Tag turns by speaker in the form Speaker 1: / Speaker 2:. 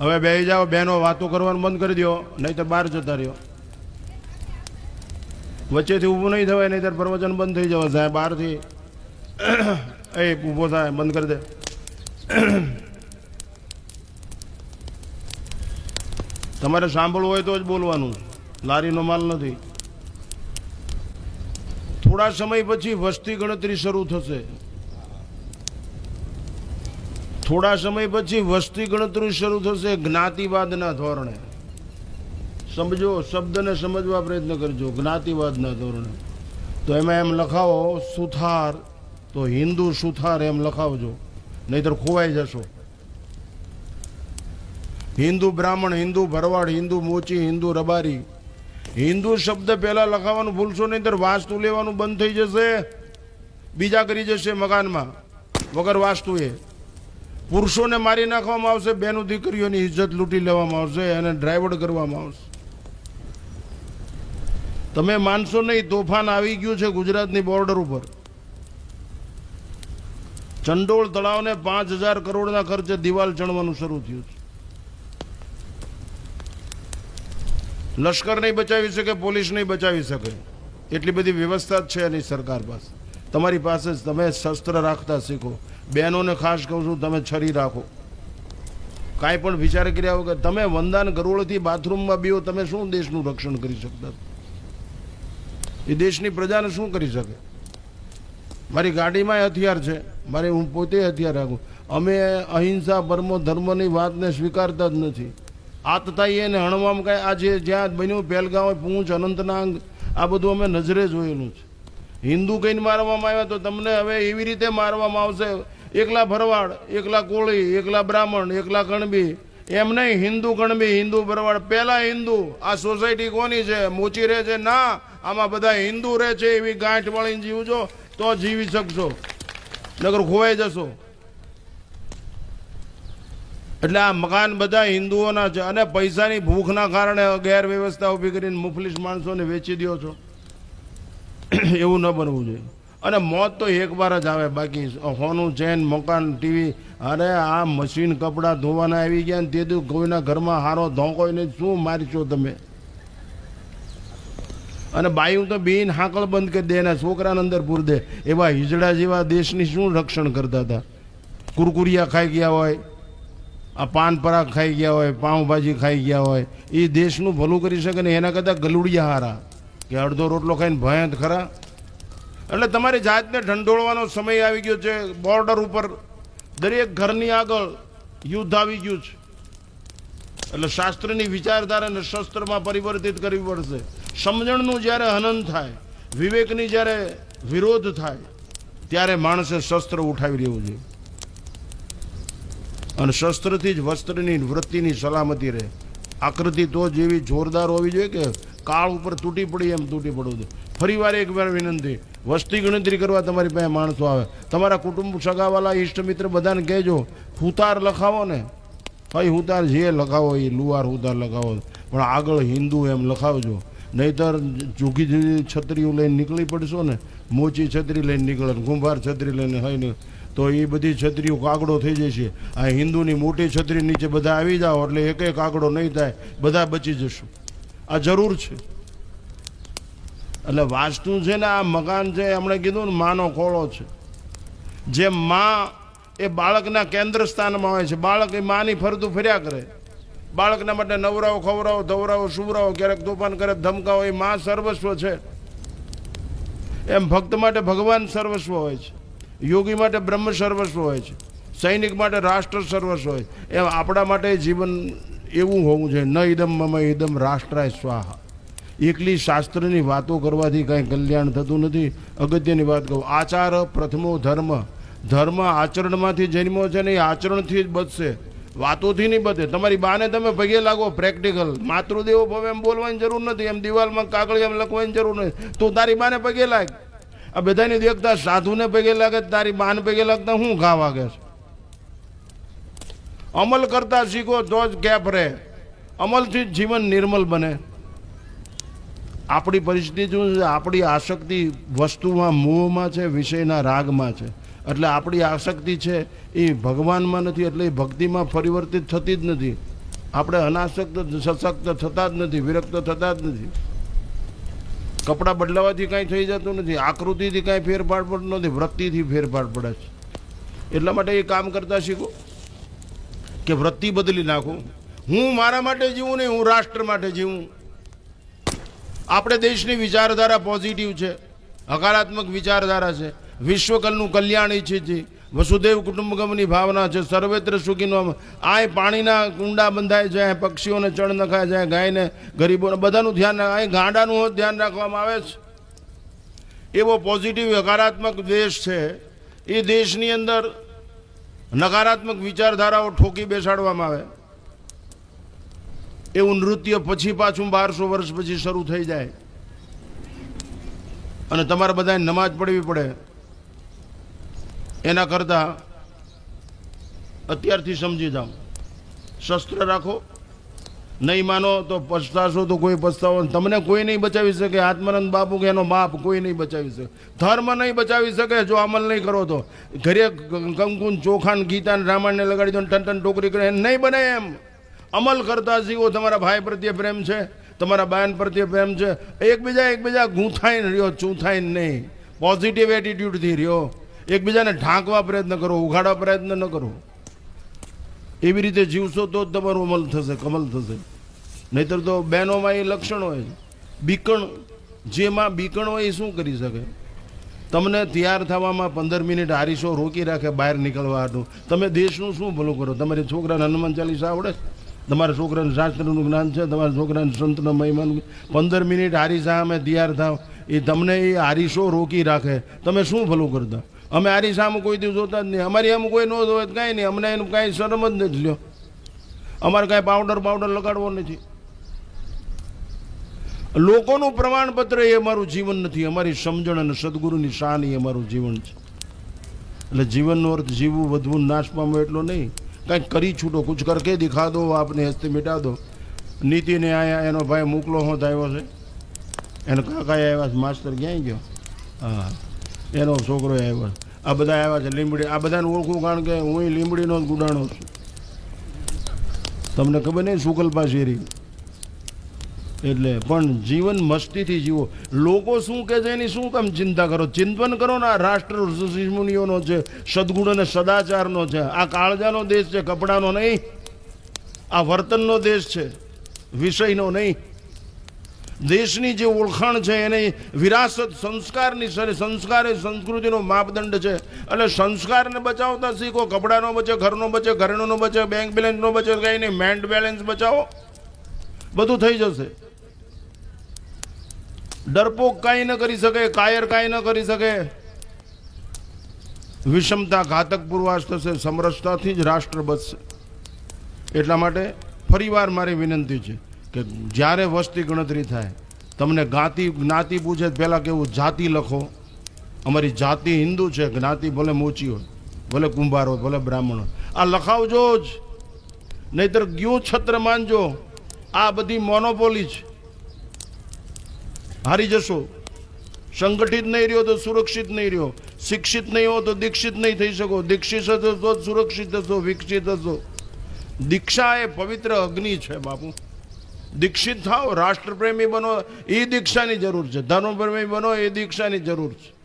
Speaker 1: હવે બે જાઓ બહેનો વાતો કરવાનું બંધ કરી દો નહીં તો બહાર જતા રહ્યો. વચ્ચેથી ઊભું નહીં થવાય નહીં ત્યારે પ્રવચન બંધ થઈ જવા સાહેબ, બહારથી. એ ઊભો થાય, બંધ કરી દે. તમારે સાંભળવું હોય તો જ બોલવાનું. લારીનો માલ નથી. થોડા સમય પછી વસ્તી ગણતરી શરૂ થશે. થોડા સમય પછી વસ્તી ગણતરી શરૂ થશે. જ્ઞાતિવાદના ધોરણે. સમજો, શબ્દને સમજવા પ્રયત્ન કરજો, જ્ઞાતિવાદના ધોરણે. તો એમાં એમ લખાવો, સુથાર, તો હિન્દુ સુથાર એમ લખાવજો. નહીતર ખોવાઈ જશો. હિન્દુ બ્રાહ્મણ, હિન્દુ ભરવાડ, હિન્દુ મોચી, હિન્દુ રબારી. હિન્દુ શબ્દ પહેલાં લખાવાનું ભૂલશો નહીંતર વાસ્તુ લેવાનું બંધ થઈ જશે. બીજા કરી જશે મકાનમાં. વગર વાસ્તુએ. પુરુષોને મારી નાખવામાં આવશે, બેનું દીકરીઓની ઇજ્જત લૂંટી લેવામાં આવશે અને ડ્રાઈવર કરવામાં આવશે. તમે માનશો નહીં, તોફાન આવી ગયું છે ગુજરાતની બોર્ડર ઉપર. ચંડોળ તળાવને પાંચ હજાર કરોડના ખર્ચે દિવાલ ચણવાનું શરૂ થયું છે. લશ્કર નહીં બચાવી શકે, પોલીસ નહીં બચાવી શકે. એટલી બધી વ્યવસ્થા જ છે એની સરકાર પાસે. તમારી પાસે જ તમે શસ્ત્ર રાખતા શીખો. બહેનોને ખાસ કહું છું, તમે છરી રાખો. કાંઈ પણ વિચાર કર્યા વગર તમે વંદાન ગરોળથી બાથરૂમમાં બીઓ તમે શું દેશનું રક્ષણ કરી શકતા? એ દેશની પ્રજાને શું કરી શકે? મારી ગાડીમાં હથિયાર છે. મારે હું પોતે હથિયાર રાખું. અમે અહિંસા પરમો ધર્મની વાતને સ્વીકારતા જ નથી. આતતાઈએ એને હણવામાં કાંઈ આજે જ્યાં બન્યું પહેલગાંવ પૂંછ, અનંતનાગ, આ બધું અમે નજરે જોયેલું છે. હિન્દુ કહીને મારવામાં આવ્યા તો તમને હવે એવી રીતે મારવામાં આવશે. એકલા ભરવાડ, એકલા કોળી, એકલા બ્રાહ્મણ, એકલા કણબી એમ નહીં, હિન્દુ કણબી હિન્દુ ભરવાડ. પહેલા હિન્દુ, આ સોસાયટી કોની છે? મોચી રહે છે? ના, આમાં બધા હિન્દુ રહે છે એવી ગાંઠ વળીને જીવજો, તો જીવી શકશો. નગર ખોવાઈ જશો. એટલે આ મકાન બધા હિન્દુઓના છે. અને પૈસાની ભૂખના કારણે ગેરવ્યવસ્થા ઊભી કરીને મુફલિસ માણસોને વેચી દો છો. એવું ન બનવું જોઈએ. અને મોત તો એક વાર જ આવે બાકી. હોનું, ચેન, મકાન, ટીવી. અરે, આ મશીન, કપડાં ધોવાના આવી ગયા ને તેથી કોઈના ઘરમાં હારો ધોંકોય નહીં શું મારશો તમે? અને બાયું તો બેન હાકળ બંધ કરી દે એના છોકરાને અંદર પૂર દે. એવા હિજડા જેવા દેશની શું રક્ષણ કરતા હતા? કુરકુરિયા ખાઈ ગયા હોય, આ પાન પરાગ ખાઈ ગયા હોય, પાઉંભાજી ખાઈ ગયા હોય. એ દેશનું ભલું કરી શકે ને એના કરતાં ગલુડિયા હારા. કે અડધો રોટલો ખાઈને ભયંત ખરા? એટલે તમારી જાતને ઢંઢોળવાનો સમય આવી ગયો છે. બોર્ડર ઉપર દરેક ઘરની આગળ યુદ્ધ આવી ગયું છે. એટલે શાસ્ત્રની વિચારધારાને શસ્ત્રમાં પરિવર્તિત કરવી પડશે. સમજણનું જ્યારે હનન થાય, વિવેકની જ્યારે વિરોધ થાય, ત્યારે માણસે શસ્ત્ર ઉઠાવી લેવું જોઈએ. અને શસ્ત્રથી જ વસ્ત્રની વૃત્તિની સલામતી રહે. આકૃતિ તો જેવી જોરદાર હોવી જોઈએ કે કાળ ઉપર તૂટી પડી એમ તૂટી પડવું જોઈએ. ફરી વાર એક વિનંતી, વસ્તી ગણતરી કરવા તમારી પાસે માણસો આવે. તમારા કુટુંબ સગાવાલા, ઈષ્ટ મિત્ર બધાને કહેજો, હુતાર લખાવો ને. ભાઈ, હુતાર જે લખાવો એ લુવાર હુતાર લખાવો. પણ આગળ હિન્દુ એમ લખાવજો. નહીતર જુગી જુગી છત્રીઓ લઈને નીકળી પડશો ને, મોચી છત્રી લઈને નીકળે ને, કુંભાર છત્રી લઈને હોય ને. તો એ બધી છત્રીઓ કાગડો થઈ જશે. આ હિન્દુની મોટી છત્રી નીચે બધા આવી જાઓ, એટલે એક એક કાગડો નહીં થાય, બધા બચી જશું. આ જરૂર છે. એટલે વાસ્તુ છે ને આ મકાન છે એમણે કીધું ને, માનો ખોળો છે. જે મા એ બાળકના કેન્દ્ર સ્થાનમાં હોય છે. બાળક એ માની ફરતું ફર્યા કરે. બાળકના માટે નવરાવો ખવરાવો ધવરાવો સુવરાવો ક્યારેક તોફાન કરે ધમકાવો એ મા સર્વસ્વ છે. એમ ભક્ત માટે ભગવાન સર્વસ્વ હોય છે. યોગી માટે બ્રહ્મ સર્વસ્વ હોય છે. સૈનિક માટે રાષ્ટ્ર સર્વસ્વ હોય એમ આપણા માટે જીવન એવું હોવું જોઈએ. ન ઇદમ મમ ઇદમ રાષ્ટ્રાય સ્વાહા. એકલી શાસ્ત્રની વાતો કરવાથી કાંઈ કલ્યાણ થતું નથી. અગત્યની વાત કહું, આચાર પ્રથમો ધર્મ. ધર્મ આચરણમાંથી જન્મો છે ને એ આચરણથી જ બચશે. વાતોથી નહીં બધે તમારી બાને તમે પગે લાગો પ્રેક્ટિકલ. માતૃદેવો ભવે એમ બોલવાની જરૂર નથી. એમ દિવાલમાં કાગળિયામાં લખવાની જરૂર નથી. તું તારી બાને પગે લાગ. આ બધાની દેખતા સાધુને પગે લાગે, તારી બાને પગે લાગતા હું ઘા વાગે છે? અમલ કરતા શીખો તો જ ગેપ રહે. અમલથી જ જીવન નિર્મલ બને. આપણી પરિસ્થિતિ શું છે? આપણી આસક્તિ વસ્તુમાં મોહમાં છે, વિષયના રાગમાં છે. એટલે આપણી આસક્તિ છે એ ભગવાનમાં નથી, એટલે એ ભક્તિમાં પરિવર્તિત થતી જ નથી. આપણે અનાસક્ત, સશક્ત થતા જ નથી, વિરક્ત થતા જ નથી. કપડાં બદલાવાથી કાંઈ થઈ જતું નથી, આકૃતિથી કાંઈ ફેરફાર પડતો નથી, વૃત્તિથી ફેરફાર પડે છે. એટલા માટે એ કામ કરતા શીખો. કે વૃત્તિ બદલી નાખું. હું મારા માટે જીવું નહીં, હું રાષ્ટ્ર માટે જીવું. આપણે દેશની વિચારધારા પોઝિટિવ છે, હકારાત્મક વિચારધારા છે, વિશ્વકલનું કલ્યાણ ઈચ્છે છે, વસુદેવ કુટુંબકમની ભાવના છે, સર્વેત્ર સુખીનો આય પાણીના કુંડા બંધાય છે પક્ષીઓને ચણ નખાય છે ગાયને, ગરીબોને, બધાનું ધ્યાન અહીં ગાંડાનું ધ્યાન રાખવામાં આવે છે. એવો પોઝિટિવ હકારાત્મક દેશ છે. એ દેશની અંદર નકારાત્મક વિચારધારાઓ ઠોકી બેસાડવામાં આવે. એવું નૃત્ય પછી પાછું બારસો વર્ષ પછી શરૂ થઈ જાય. અને તમારે બધાએ નમાજ પડવી પડે. એના કરતાં અત્યારથી સમજી જાઓ. શસ્ત્ર રાખો. નહીં માનો તો પછતાશો તો કોઈ પછતાવો તમને કોઈ નહીં બચાવી શકે. આત્માનંદ બાપુ કે એનો બાપ કોઈ નહીં બચાવી શકે. ધર્મ નહીં બચાવી શકે જો અમલ નહીં કરો તો. ઘરે કંકુન, ચોખાન ગીતા ને રામાયણને લગાડી દો ટન ટન ટોકરી કરે. નહીં બને એમ. અમલ કરતા જીવો તમારા ભાઈ પ્રત્યે પ્રેમ છે, તમારા બહેન પ્રત્યે પ્રેમ છે. એકબીજા એકબીજા ગૂંથાઈને રહ્યો ચૂંથાઈને નહીં. પોઝિટિવ એટીટ્યૂડથી રહ્યો. એકબીજાને ઢાંકવા પ્રયત્ન કરો, ઉઘાડવા પ્રયત્ન ન કરો. એવી રીતે જીવશો તો જ તમારું અમલ થશે, કમલ થશે. નહીતર તો બહેનોમાં એ લક્ષણ હોય બીકણ, જેમાં બીકણ હોય એ શું કરી શકે? તમને તૈયાર થવામાં પંદર મિનિટ હારીશો, રોકી રાખે, બહાર નીકળવાનું. તમે દેશનું શું ભલું કરો? તમારી છોકરાને હનુમાન ચાલીસા આવડે તમારા છોકરાને શાસ્ત્રનું જ્ઞાન છે? તમારા છોકરાને સંતનો મહિમાનું પંદર મિનિટ હારીશા અમે તૈયાર થાવ. એ તમને એ હારીશો, રોકી રાખે. તમે શું ભલું કરતા? અમે હારીસામાં કોઈ દિવસ જોતા જ નહીં. અમારી આમ કોઈ ન જોવે કાંઈ નહીં. અમને એનું કાંઈ શરમ જ નથી લ્યો. અમારે કાંઈ પાવડર પાવડર લગાડવો નથી. લોકોનું પ્રમાણપત્ર એ અમારું જીવન નથી. અમારી સમજણ અને સદગુરુની શાન એ અમારું જીવન છે. એટલે જીવનનો અર્થ જીવવું, વધવું નાશ પામવું એટલો નહીં. કંઈક કરી છૂટો, કુછ કરકે દિખા દો આપને હસ્તે મિટા દો નીતિને આયા, એનો ભાઈ મોકલો હોત આવ્યો છે. એનો કાકા આવ્યા માસ્તર ક્યાંય ગયો? હા. એનો છોકરો આવ્યો. આ બધા આવ્યા છે લીંબડી. આ બધાને ઓળખું કારણ કે હું લીંબડીનો જ ગુડાણો છું. તમને ખબર નહીં શુકલપા શેરી? એટલે પણ જીવન મસ્તીથી જીવો. લોકો શું કહે છે એની શું કામ ચિંતા કરો? ચિંતન કરો ને આ રાષ્ટ્ર ઋષિમુનિઓનો છે, સદગુણ અને સદાચારનો છે. આ કાળજાનો દેશ છે, કપડાનો નહીં. આ વર્તનનો દેશ છે, વિષયનો નહીં. દેશની જે ઓળખાણ છે એને વિરાસત સંસ્કારની છે સંસ્કાર એ સંસ્કૃતિનો માપદંડ છે. અને સંસ્કારને બચાવતા શીખો, કપડાનો બચે, ઘરનો બચે, ઘરેણુંનો બચે બેંક બેલેન્સનો બચે, કંઈ નહીં મેન્ટ બેલેન્સ બચાવો. બધું થઈ જશે. ડરપોક કાંઈ ન કરી શકે, કાયર કાંઈ ન કરી શકે. વિષમતા ઘાતક પૂર્વાસ થશે, સમરસતાથી જ રાષ્ટ્ર બચશે. એટલા માટે ફરીવાર મારી વિનંતી છે. કે જ્યારે વસ્તી ગણતરી થાય, તમને જ્ઞાતિ જ્ઞાતિ પૂછે પહેલાં કેવું જાતિ લખો. અમારી જાતિ હિન્દુ છે, જ્ઞાતિ ભલે મોચી હોય, ભલે કુંભાર હોય, ભલે બ્રાહ્મણ હોય. આ લખાવજો જ. નહીતર ગયું છત્ર માનજો. આ બધી મોનોપોલી છે હારી જશો. સંગઠિત નહીં રહ્યો તો સુરક્ષિત નહીં રહ્યો. શિક્ષિત નહીં હો તો દીક્ષિત નહીં થઈ શકો. દીક્ષિત હશો તો સુરક્ષિત હશો, વિકસિત હશો. દીક્ષા એ પવિત્ર અગ્નિ છે, બાપુ. દીક્ષિત થાઓ રાષ્ટ્રપ્રેમી બનો એ દીક્ષાની જરૂર છે. ધર્મપ્રેમી બનો એ દીક્ષાની જરૂર છે.